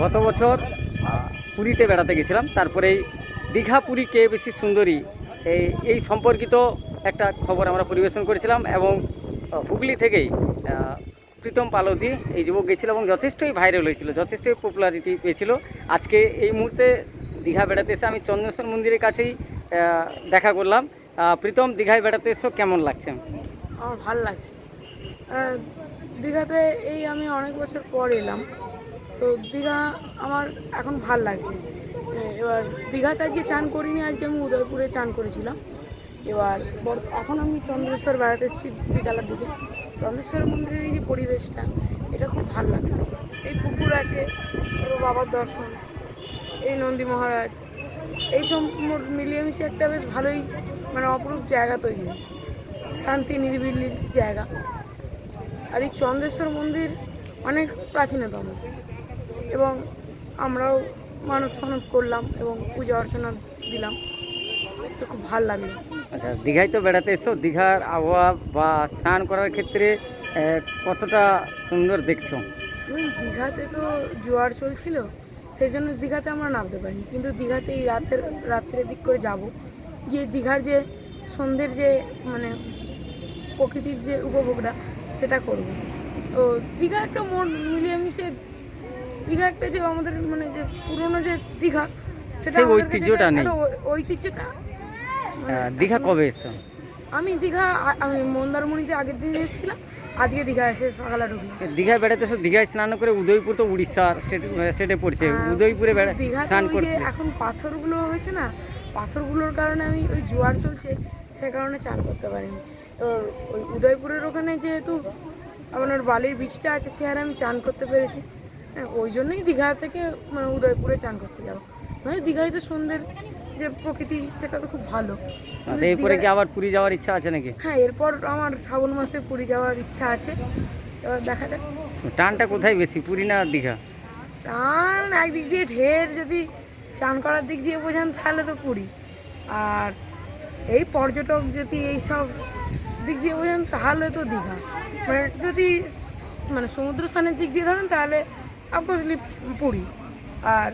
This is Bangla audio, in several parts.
গত বছর পুরীতে বেড়াতে গেছিলাম। তারপরেই দীঘা, পুরী, কে বেশি সুন্দরী, এই এই সম্পর্কিত একটা খবর আমরা পরিবেশন করেছিলাম এবং হুগলি থেকেই প্রীতম পালধি এই যুবক গেছিল এবং যথেষ্টই ভাইরাল হয়েছিল, যথেষ্টই পপুলারিটি পেয়েছিল। আজকে এই মুহূর্তে দীঘা বেড়াতে এসে আমি চন্দ্রেশ্বর মন্দিরের কাছেই দেখা করলাম। প্রীতম, দীঘায় বেড়াতে এসে, কেমন লাগছে? আমার ভালো লাগছে। দীঘাতে এই আমি অনেক বছর পর এলাম। তো দীঘা আমার এখন ভালো লাগছে। এবার দীঘাতে আজকে চান করিনি, আজকে আমি উদয়পুরে চান করেছিলাম। এবার বর- এখন আমি চন্দ্রেশ্বর বেড়াতে এসেছি বিকালের দিকে। চন্দ্রেশ্বর মন্দিরের এই যে পরিবেশটা, এটা খুব ভালো লাগে এই পুকুর আছে বাবার দর্শন, এই নন্দী মহারাজ, এই সব মোট মিলিয়ে মিশিয়ে একটা বেশ ভালোই মানে অপরূপ জায়গা তৈরি হয়েছে। শান্তি নিরিবিলির জায়গা। আর এই চন্দ্রেশ্বর মন্দির অনেক প্রাচীনতম। এবং আমরাও মানত ফানত করলাম এবং পূজা অর্চনা দিলাম। তো খুব ভালো লাগল। আচ্ছা দীঘায় তো বেড়াতে এসো। দীঘার আবহাওয়া বা স্নান করার ক্ষেত্রে কতটা সুন্দর দেখছ? দীঘাতে তো জোয়ার চলছিল সেই জন্য দীঘাতে আমরা নামতে পারিনি। কিন্তু দীঘাতে এই রাতের রাত্রের দিক করে যাব। গিয়ে দীঘার যে সন্ধ্যের যে মানে প্রকৃতির যে উপভোগটা সেটা করব। তো দীঘা একটা মন মিলিয়ে মিশে দীঘা একটা যে আমাদের মানে যে পুরনো যে দীঘা সেটা ঐতিহ্যটা নেই। ঐতিহ্যটা মানে দীঘা কবে এসছো? আমি দীঘা আমি মন্দারমণিতে আগের দিন এসেছিলাম আজকে দীঘা এসে সকালে ঢুকলাম। দীঘায় বেড়াতে এসো দীঘায় স্নান করে উদয়পুর তো উড়িষ্যার স্টেট স্টেটে পড়ছে। উদয়পুরে বেড়া স্নান করতে। এখন পাথরগুলো হয়েছে না পাথরগুলোর কারণে আমি ওই জোয়ার চলছে সে কারণে চান করতে পারিনি। এবার ওই উদয়পুরের ওখানে যেহেতু আপনার বালির বীজটা আছে সে হারে আমি চান করতে পেরেছি। হ্যাঁ ওই জন্যই দীঘা থেকে মানে উদয়পুরে চান করতে যাব। মানে দীঘায় তো সন্ধ্যের যে প্রকৃতি সেটা তো খুব ভালো। আচ্ছা, এরপরে কি আবার পুরী যাওয়ার ইচ্ছা আছে নাকি? হ্যাঁ এরপর আমার শ্রাবণ মাসে পুরী যাওয়ার ইচ্ছা আছে। এবার দেখা যাক। টানটা কোথায় বেশি পুরী না দীঘা? টান একদিক দিয়ে ঢের যদি চান করার দিক দিয়ে বোঝান তাহলে তো পুরী। আর এই পর্যটক যদি এই সব দিক দিয়ে বোঝান তাহলে তো দীঘা। মানে যদি মানে সমুদ্র স্থানের দিক দিয়ে ধরেন তাহলে অবভিয়াসলি পুরী আর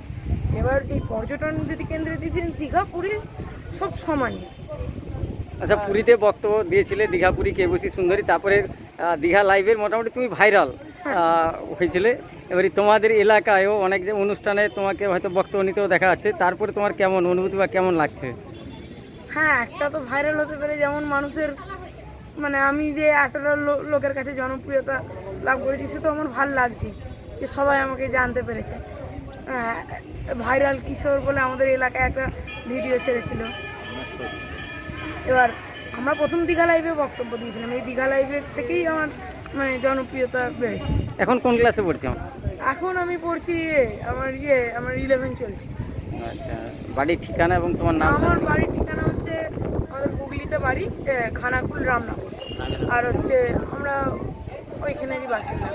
এবার এই পর্যটন যদি কেন্দ্রে দিয়ে দীঘা পুরী সব সমানই। আচ্ছা পুরীতে বক্তব্য দিয়েছিলে দীঘা পুরী কে বেশি সুন্দরী তারপরে দীঘা লাইভের মোটামুটি তুমি ভাইরাল হয়েছিলে। এবারে তোমাদের এলাকায়ও অনেক যে অনুষ্ঠানে তোমাকে হয়তো বক্তব্য নিতেও দেখা যাচ্ছে তারপরে তোমার কেমন অনুভূতি বা কেমন লাগছে? হ্যাঁ একটা তো ভাইরাল হতে পারে যেমন মানুষের মানে আমি যে এতটা লোকের কাছে জনপ্রিয়তা লাভ করেছি সে তো আমার ভালো লাগছে। যে সবাই আমাকে জানতে পেরেছে। ভাইরাল কিশোর বলে আমাদের এলাকায় একটা ভিডিও ছেড়েছিল। এবার আমরা প্রথম দীঘা লাইভে বক্তব্য দিয়েছিলাম। এই দীঘা লাইভের থেকেই আমার মানে জনপ্রিয়তা বেড়েছে। এখন কোন ক্লাসে পড়ছো? এখন আমি পড়ছি আমার ইয়ে আমার ইলেভেন চলছে। আচ্ছা বাড়ির ঠিকানা এবং তোমার নাম? আমার বাড়ির ঠিকানা হচ্ছে আমাদের হুগলিতে বাড়ি খানাকুল রামনগর। আর হচ্ছে আমরা ওইখানেরই বাসিন্দা।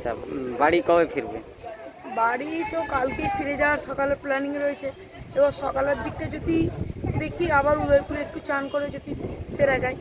আচ্ছা বাড়ি কবে ফিরবে? বাড়ি তো কালকে ফিরে যাওয়ার সকালে প্ল্যানিং রয়েছে। এবার সকালের দিকটা যদি দেখি, আবার উদয়পুরে একটু চান করে যদি ফেরা যায়।